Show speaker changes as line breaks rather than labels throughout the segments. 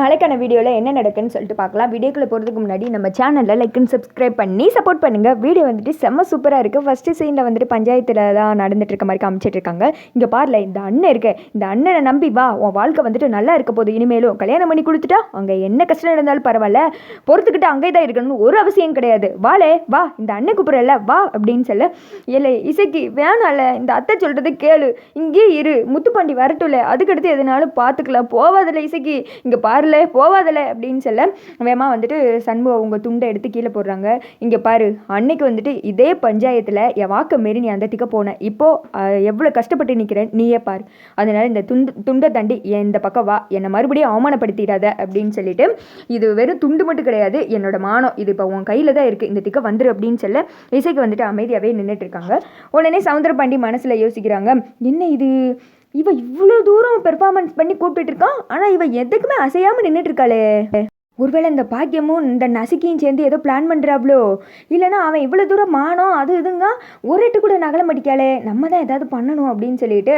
நாளைக்கான வீடியோவில் என்ன நடக்குன்னு சொல்லிட்டு பார்க்கலாம். வீடியோக்குள்ளே போகிறதுக்கு முன்னாடி நம்ம சேனலில் லைக் அண்ட் சப்ஸ்கிரைப் பண்ணி சப்போர்ட் பண்ணுங்கள் வீடியோ வந்துட்டு செம்ம சூப்பராக இருக்குது ஃபஸ்ட்டு சீனில் வந்துட்டு பஞ்சாயத்தில் தான் நடந்துட்டு இருக்க மாதிரி காமிச்சிட்டு இருக்காங்க. இங்கே பாருல இந்த அண்ணன் இருக்கு. இந்த அண்ணனை நம்பி வா உன் வாழ்க்கை வந்துட்டு நல்லா இருக்க போது இனிமேலும் கல்யாணம் பண்ணி கொடுத்துட்டா அங்கே என்ன கஷ்டம் நடந்தாலும் பரவாயில்ல. பொறுத்துக்கிட்டு அங்கே தான் இருக்கணும்னு ஒரு அவசியம் கிடையாது. வாலே வா இந்த அண்ணன் கூப்பிட்றல வா அப்படின்னு சொல்ல. இல்லை இசைக்கு வேணால இந்த அத்தை சொல்கிறது கேளு. இங்கேயே இரு. முத்துப்பாண்டி வரட்டும்ல. அதுக்கடுத்து எதுனாலும் பார்த்துக்கலாம். போவாதில்ல இசைக்கு. இங்கே பாருல போவாதில்ல அப்படின்னு சொல்ல வேமா வந்துட்டு சண்முகம் அவங்க துண்டை எடுத்து கீழே போடுறாங்க. இங்கே பாரு அன்னைக்கு வந்துட்டு இதே பஞ்சாயத்தில் என் வாக்க மாரி நீ அந்த திக்க போன. இப்போது எவ்வளோ கஷ்டப்பட்டு நிற்கிறேன் நீயே பாரு. அதனால இந்த துண்டு துண்டை தாண்டி என் இந்த பக்கம் வா. என்னை மறுபடியும் அவமானப்படுத்திடாத அப்படின்னு சொல்லிட்டு இது வெறும் துண்டு மட்டும் கிடையாது என்னோட மானம். இது இப்போ உன் கையில் தான் இருக்குது இந்த திக்க வந்துரு அப்படின்னு சொல்ல இசைக்கு வந்துட்டு அமைதியாகவே நின்றுட்டு இருக்காங்க. உடனே சவுந்தரபாண்டி மனசில் யோசிக்கிறாங்க என்ன இது? இவ இவ்வளோ தூரம் பெர்ஃபார்மன்ஸ் பண்ணி கூப்பிட்டுட்டு இருக்கான். ஆனால் இவ எதுக்குமே அசையாமல் நின்றுட்டு இருக்காளே. ஒருவேளை இந்த பாக்கியமும் இந்த நசுக்கியும் சேர்ந்து ஏதோ பிளான் பண்ணுறாப்ளோ இல்லைனா அவன் இவ்வளோ தூரம் மானோம் அது இதுங்க ஒரு எட்டு கூட நகல மாட்டிக்காளே. நம்ம தான் ஏதாவது பண்ணணும் அப்படின்னு சொல்லிட்டு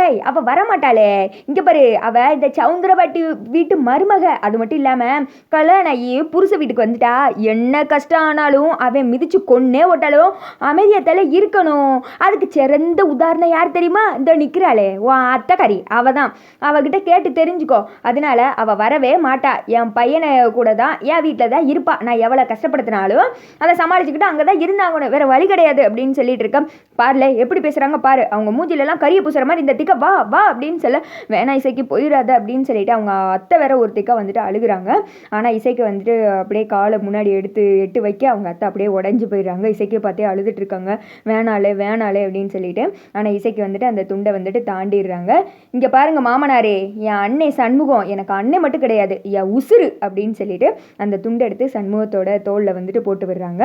ஏய் அவள் வரமாட்டாளே. இங்கே பாரு அவள் இந்த சவுந்தரபாட்டி வீட்டு மருமக. அது மட்டும் இல்லாமல் கல்யாணம் ஆகி புருஷ வீட்டுக்கு வந்துட்டா. என்ன கஷ்டம் ஆனாலும் அவன் மிதிச்சு கொன்னே ஓட்டாலும் அமைதியத்தால் இருக்கணும். அதுக்கு சிறந்த உதாரணம் யார் தெரியுமா? இந்த நிற்கிறாளே உன் அத்தைக்காரி. அவள் தான் அவகிட்ட கேட்டு தெரிஞ்சுக்கோ. அதனால அவள் வரவே மாட்டா. என் பையனை கூட தான் என் வீட்டில் தான் இருப்பா. நான் எவ்வளோ கஷ்டப்படுத்தினாலும் அதை சமாளிச்சுக்கிட்டு அங்கே தான் இருந்தாங்கணும் வேறு வழி கிடையாது அப்படின்னு சொல்லிட்டு இருக்கேன். பாருல எப்படி பேசுகிறாங்க பாரு. அவங்க மூஞ்சிலெல்லாம் கரிய பூசுற மாதிரி இந்த திக்க வா வா அப்படின்னு சொல்ல வேணா இசைக்கு போயிடாத அப்படின்னு சொல்லிட்டு அவங்க அத்தை வேற ஒரு திக்கா வந்துட்டு அழுகுறாங்க. ஆனால் இசைக்கு வந்துட்டு அப்படியே காலை முன்னாடி எடுத்து எட்டு வைக்க அவங்க அத்தை அப்படியே உடஞ்சி போயிடுறாங்க. இசைக்கு பார்த்தே அழுதுட்டு இருக்காங்க. வேணாலே வேணாலே அப்படின்னு சொல்லிட்டு ஆனால் இசைக்கு வந்துட்டு அந்த துண்டை வந்துட்டு தாண்டிடுறாங்க. இங்கே பாருங்க மாமனாரே என் அன்னை சண்முகம். எனக்கு அன்னை மட்டும் கிடையாது. என் உசுறு அப்படின்னு அப்படின்னு சொல்லிட்டு அந்த துண்டை எடுத்து சண்முகத்தோட தோளில் வந்துட்டு போட்டு விடுறாங்க.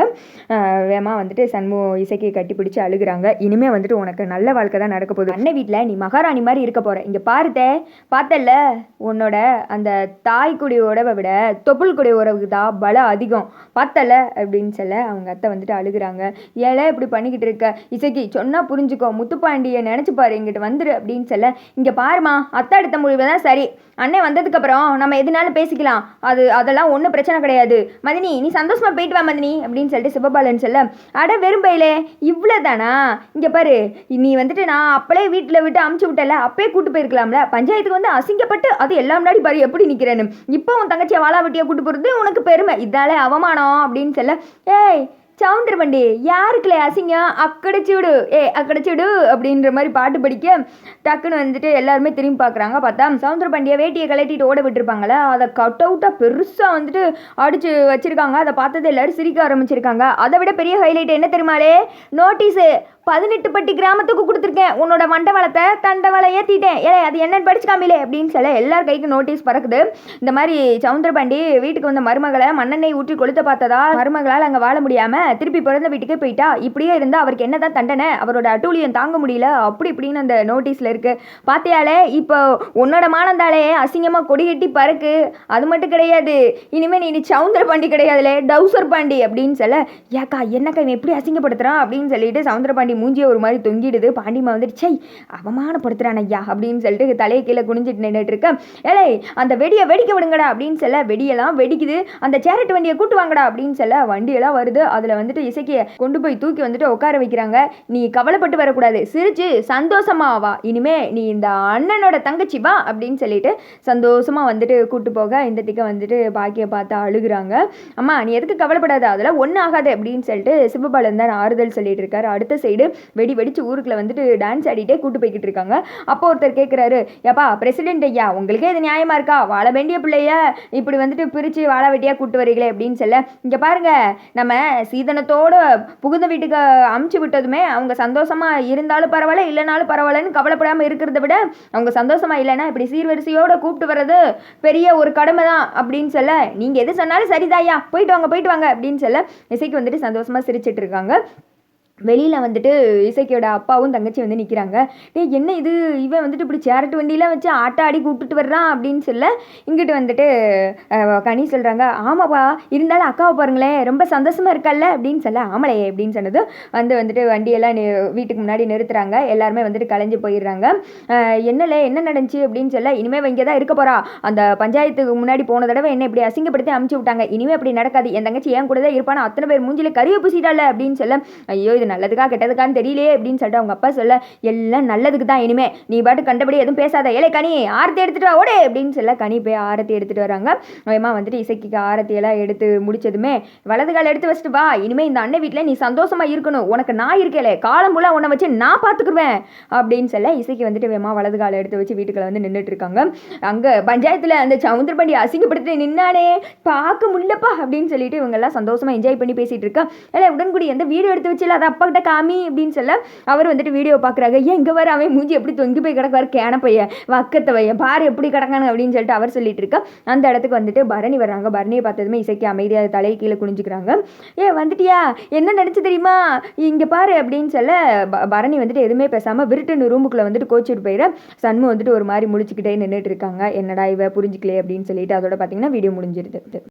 வேமா வந்துட்டு சண்முகம் இசைக்கு கட்டி பிடிச்சி அழுகுறாங்க. இனிமே வந்துட்டு உனக்கு நல்ல வாழ்க்கை தான் நடக்க போகுது. அன்னை வீட்டில் நீ மகாராணி மாதிரி இருக்க போற. இங்கே பார்த்தே பார்த்தல்ல? உன்னோட அந்த தாய் குடி உறவை விட தொப்புள் குடி உறவுக்கு தான் பலம் அதிகம். பார்த்தல அப்படின்னு சொல்ல அவங்க அத்தை வந்துட்டு அழுகுறாங்க. ஏழை இப்படி பண்ணிக்கிட்டு இருக்க? இசைக்கு சொன்னா புரிஞ்சுக்கோ. முத்துப்பாண்டியை நினச்சி பாரு எங்கிட்ட வந்துரு அப்படின்னு சொல்ல இங்கே பாருமா அத்தை எடுத்த முடிவு தான் சரி. அண்ணன் வந்ததுக்கப்புறம் நம்ம எதுனாலும் பேசிக்கலாம். அது அதெல்லாம் ஒன்றும் பிரச்சனை கிடையாது. மதினி நீ சந்தோஷமாக போயிட்டு வா மதினி அப்படின்னு சொல்லிட்டு சிவபாலன் சொல்ல அட வெறும்பையிலே இவ்வளோ தானா இங்கே பாரு நீ வந்துட்டு நான் அப்பளே வீட்டில் விட்டு அமுச்சு விட்டல அப்பயே கூட்டு போயிருக்கலாம்ல. பஞ்சாயத்துக்கு வந்து அசிங்கப்பட்டு அது எல்லாம் முன்னாடி பாரு எப்படி நிற்கிறேன்னு இப்போ உன் தங்கச்சியை வாழா வெட்டியாக கூட்டு போகிறது உனக்கு பெருமை. இதாலே அவமானம் அப்படின்னு சொல்ல ஏய் சவுந்தரபண்டி யாருக்குலே அசிங்கம்? அக்கடை விடு ஏ அக்கடை விடு அப்படின்ற மாதிரி பாட்டு படிக்க டக்குன்னு வந்துட்டு எல்லாருமே திரும்பி பார்க்குறாங்க. பார்த்தா சவுந்தரபாண்டியை வேட்டியை கலட்டிட்டு ஓட விட்டுருப்பாங்களே அதை கட் அவுட்டாக பெருசாக வந்துட்டு அடிச்சு வச்சிருக்காங்க. அதை பார்த்தது எல்லாரும் சிரிக்க ஆரம்பிச்சிருக்காங்க. அதை விட பெரிய ஹைலைட் என்ன தெரியுமாலே? நோட்டீஸு பதினெட்டு பட்டி கிராமத்துக்கு கொடுத்துருக்கேன். உன்னோட மண்டவளத்தை தண்டவளை ஏற்றிட்டேன் ஏலே அது என்னன்னு படிச்சு காமிலே அப்படின்னு சொல்ல எல்லார் கைக்கும் நோட்டீஸ் பறக்குது. இந்த மாதிரி சவுந்தரபாண்டி வீட்டுக்கு வந்த மருமகளை மண்ணெண்ணெய் ஊற்றி கொளுத்த பார்த்ததா? மருமகளால் அங்கே வாழ முடியாமல் திருப்பி பிறந்த வீட்டுக்கே போயிட்டா? இப்படியே இருந்தால் அவருக்கு என்ன தான் தண்டனை? அவரோட அட்டூழியம் தாங்க முடியல. அப்படி இப்படின்னு அந்த நோட்டீஸில் இருக்குது பார்த்தியாலே இப்போ உன்னோட மானந்தாலே அசிங்கமாக கொடி கட்டி பறக்கு. அது மட்டும் கிடையாது. இனிமேல் நீ சவுந்தர பாண்டி கிடையாதுலே டவுசர் பாண்டி அப்படின்னு சொல்ல ஏக்கா என்னக்கா இவன் எப்படி அசிங்கப்படுத்துறான்? அப்படின்னு சொல்லிட்டு சவுந்தர பாண்டி மூஞ்சியை ஒரு மாதிரி தொங்கிடுது. பாண்டிமா வந்துட்டு சை அவமானப்படுத்துறான் ஐயா அப்படின்னு சொல்லிட்டு தலையை கீழே குனிஞ்சிட்டு நின்றுட்டு இருக்க. ஏலே அந்த வெடியை வெடிக்க விடுங்கடா அப்படின்னு சொல்ல வெடியெல்லாம் வெடிக்குது. அந்த சேரட் வண்டியை கூட்டு வாங்கடா அப்படின்னு சொல்ல வண்டியெல்லாம் வருது. அதில் வந்துட்டு இசைக்கு கொண்டு போய் தூக்கி வந்துட்டு உட்கார வைக்கிறாங்க. நீ கவலைப்பட்டு வரக்கூடாது. சிரிச்சு சந்தோஷமா வா. இனிமே நீ இந்த அண்ணனோட தங்கச்சி வா அப்படின்னு சொல்லிட்டு சந்தோஷமா வந்துட்டு கூட்டு போக இந்த திக்க வந்துட்டு பாக்கிய பார்த்து அழுகுறாங்க. அம்மா நீ எதுக்கு கவலைப்படாத. அதெல்லாம் ஒன்றும் ஆகாது அப்படின்னு சொல்லிட்டு சிவபாலன் தான் ஆறுதல் சொல்லிட்டு இருக்காரு. அடுத்த சைடு வெடி வெடிச்சு ஊருக்குள்ள வந்துட்டு டான்ஸ் ஆடிட்டே கூட்டு போய்கிட்டு இருக்காங்க. அப்போ ஒருத்தர் கேட்குறாரு ஏப்பா பிரசிடென்ட் ஐயா உங்களுக்கே இது நியாயமா இருக்கா? வாழ வேண்டிய பிள்ளைய இப்படி வந்துட்டு பிரித்து வாழ வெட்டியா கூட்டு வரீங்களே அப்படின்னு சொல்ல இங்கே பாருங்க நம்ம சீதனத்தோட புகுந்த வீட்டுக்கு அமுச்சு விட்டதுமே அவங்க சந்தோஷமா இருந்தாலும் பரவாயில்ல இல்லைனாலும் பரவாயில்லன்னு கவலைப்படாமல் இருக்கிறத விட அவங்க சந்தோஷமா இல்லைன்னா இப்படி சீர்வரிசையோட கூப்பிட்டு வர்றது பெரிய ஒரு கடமை தான் அப்படின்னு சொல்ல நீங்கள் எது சொன்னாலும் சரிதாய்யா போயிட்டு வாங்க போயிட்டு வாங்க அப்படின்னு சொல்ல இசைக்கு வந்துட்டு சந்தோஷமா சிரிச்சிட்டு இருக்காங்க. வெளியில் வந்துட்டு இசைக்கியோட அப்பாவும் தங்கச்சி வந்து நிற்கிறாங்க டேய் என்ன இது? இவன் வந்துட்டு இப்படி சேரட்டு வண்டியெலாம் வச்சு ஆட்ட ஆடி கூப்பிட்டுட்டு வர்றான் அப்படின்னு சொல்ல இங்கிட்டு வந்துட்டு கனி சொல்கிறாங்க ஆமாப்பா இருந்தாலும் அக்காவை பாருங்களேன் ரொம்ப சந்தோஷமாக இருக்கல்ல அப்படின்னு சொல்ல ஆமலே அப்படின்னு சொன்னது வந்து வந்துட்டு வண்டியெல்லாம் வீட்டுக்கு முன்னாடி நிறுத்துறாங்க. எல்லாருமே வந்துட்டு கலைஞ்சு போயிடுறாங்க. என்னல என்னலே என்ன நடந்துச்சு? அப்படின்னு சொல்ல இனிமேல் இங்கே தான் இருக்க போறா. அந்த பஞ்சாயத்துக்கு முன்னாடி போன தடவை என்ன இப்படி அசிங்கப்படுத்தி அமுச்சு விட்டாங்க. இனிமே அப்படி நடக்காது. என் தங்கச்சி ஏன் கூட தான் இருப்பானா அத்தனை பேர் மூஞ்சில கறியை பூசிட்டால அப்படின்னு சொல்ல ஐயோ இது நல்லதுக்கா கெட்டதுக்கான்னு தெரியலையே அப்படின்னு சொல்லிட்டு அவங்க அப்பா சொல்ல எல்லாம் நல்லதுக்கு தான் இனிமே. நீ பாட்டு கண்டபடி எதுவும் பேசாத. ஏலே கனி ஆரத்தி எடுத்துட்டு வா ஓடே அப்படின்னு சொல்ல கனி போய் ஆரத்தி எடுத்துட்டு வராங்க. வேகமாக வந்துட்டு இசைக்கு ஆரத்தி எல்லாம் எடுத்து முடிச்சதுமே வலது கால் எடுத்து வச்சுட்டு வா. இனிமே இந்த அண்ணன் வீட்டில் நீ சந்தோஷமா இருக்கணும். உனக்கு நான் இருக்கேலே. காலம் ஃபுல்லா உன்னை வச்சு நான் பார்த்துக்குருவேன் அப்படின்னு சொல்ல இசைக்கு வந்துட்டு வேமா வலது காலை எடுத்து வச்சு வீட்டுக்குள்ள வந்து நின்றுட்டு இருக்காங்க. அங்கே பஞ்சாயத்தில் அந்த சவுந்தரபாண்டி அசிங்கப்படுத்தி நின்னானே பார்க்க முடியலப்பா அப்படின்னு சொல்லிட்டு இவங்க எல்லாம் சந்தோஷமா என்ஜாய் பண்ணி பேசிட்டு இருக்கா. இல்லை உடன்குடி எந்த வீடியோ எடுத்து வச்சுல அதான் அப்பாக்கிட்ட காமி அப்படின்னு சொல்ல அவர் வந்துட்டு வீடியோ பார்க்குறாங்க ஏன் இங்கே வர அவன் மூஞ்சி எப்படி தொங்கி போய் கிடக்குவார்? கேன பையன் வக்கத்தை பையன் பாரு எப்படி கிடக்கானு அப்படின்னு சொல்லிட்டு அவர் சொல்லிட்டு இருக்கா. அந்த இடத்துக்கு வந்துட்டு பரணி வர்றாங்க. பரணியை பார்த்ததுமே இசைக்கு அமைதியாக தலையை கீழே குனிஞ்சுக்கிறாங்க. ஏ வந்துட்டியா? என்ன நினச்சி தெரியுமா? இங்கே பாரு அப்படின்னு சொல்ல ப- பரணி வந்துட்டு எதுவுமே பேசாமல் விருட்டுன்னு ரூமுக்குள்ளே வந்துட்டு கோச்சிட்டு போயிட சண்மு வந்துட்டு ஒரு மாதிரி முழிச்சுக்கிட்டே நின்றுட்டு இருக்காங்க. என்னடா இவ புரிஞ்சுக்கலையே அப்படின்னு சொல்லிட்டு அதோட பார்த்தீங்கன்னா வீடியோ முடிஞ்சிருது.